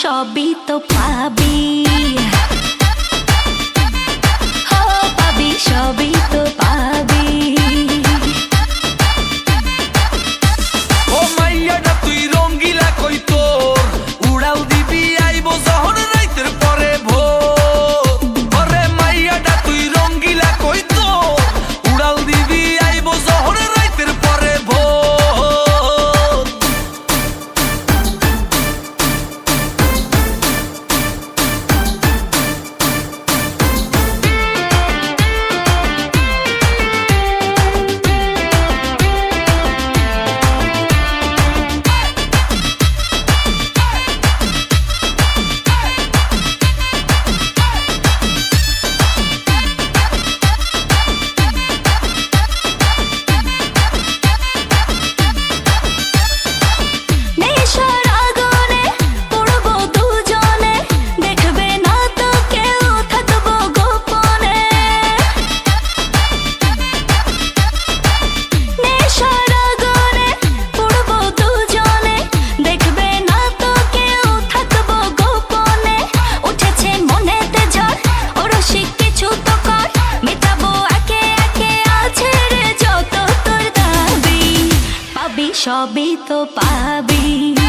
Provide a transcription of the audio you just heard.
সবই তো পাবি। সবই তো পাবি।